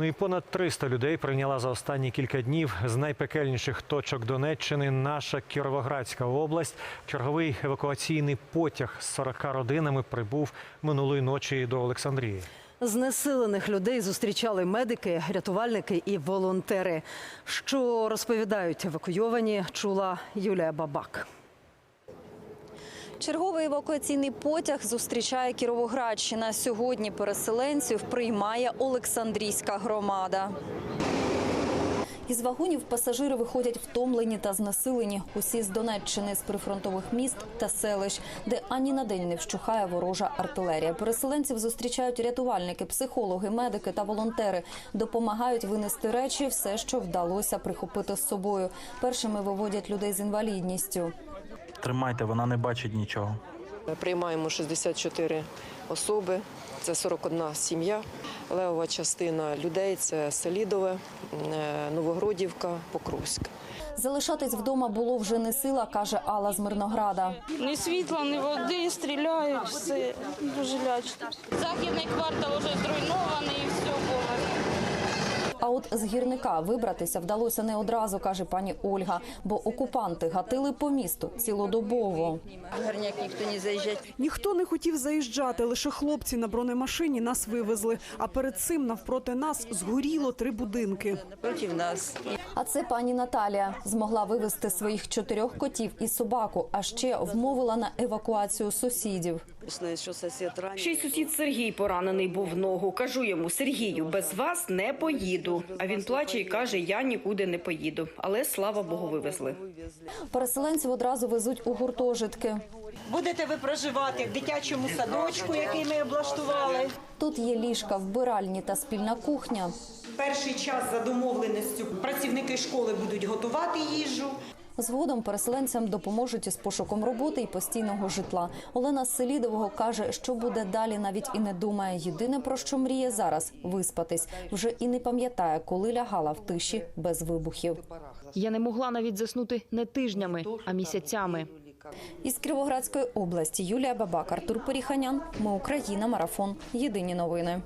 Ну і понад 300 людей прийняла за останні кілька днів з найпекельніших точок Донеччини наша Кіровоградська область. Черговий евакуаційний потяг з 40 родинами прибув минулої ночі до Олександрії. Знесилених людей зустрічали медики, рятувальники і волонтери. Що розповідають евакуйовані, чула Юлія Бабак. Черговий евакуаційний потяг зустрічає Кіровоградщина. Сьогодні переселенців приймає Олександрійська громада. Із вагонів пасажири виходять втомлені та знесилені. Усі з Донеччини, з прифронтових міст та селищ, де ані на день не вщухає ворожа артилерія. Переселенців зустрічають рятувальники, психологи, медики та волонтери. Допомагають винести речі, все, що вдалося прихопити з собою. Першими виводять людей з інвалідністю. Тримайте, вона не бачить нічого. Ми приймаємо 64 особи, це 41 сім'я. Левова частина людей це Селідове, е, Новогродівка, Покровськ. Залишатись вдома було вже не сила, каже Алла з Мирнограда. Ні світла, ні води, стріляють, все дуже лячно. Західний квартал вже зруйнований і все було. А от з гірника вибратися вдалося не одразу, каже пані Ольга, бо окупанти гатили по місту цілодобово. Горняк ніхто не заїжджать. Ніхто не хотів заїжджати, лише хлопці на бронемашині нас вивезли. А перед цим навпроти нас згоріло три будинки. Проти нас. А це пані Наталія змогла вивезти своїх чотирьох котів і собаку, а ще вмовила на евакуацію сусідів. Що сусід ранений. Ще й сусід Сергій поранений був в ногу. Кажу йому, Сергію, без вас не поїду. А він плаче і каже, я нікуди не поїду. Але слава Богу, вивезли. Переселенців одразу везуть у гуртожитки. Будете ви проживати в дитячому садочку, який ми облаштували. Тут є ліжка, вбиральні та спільна кухня. Перший час за домовленістю працівники школи будуть готувати їжу. Згодом переселенцям допоможуть із пошуком роботи і постійного житла. Олена Селідового каже, що буде далі, навіть і не думає. Єдине про що мріє зараз виспатись. Вже і не пам'ятає, коли лягала в тиші без вибухів. Я не могла навіть заснути не тижнями, а місяцями. Із Кривоградської області Юлія Бабак, Артур Періханян. Ми Україна. Марафон. Єдині новини.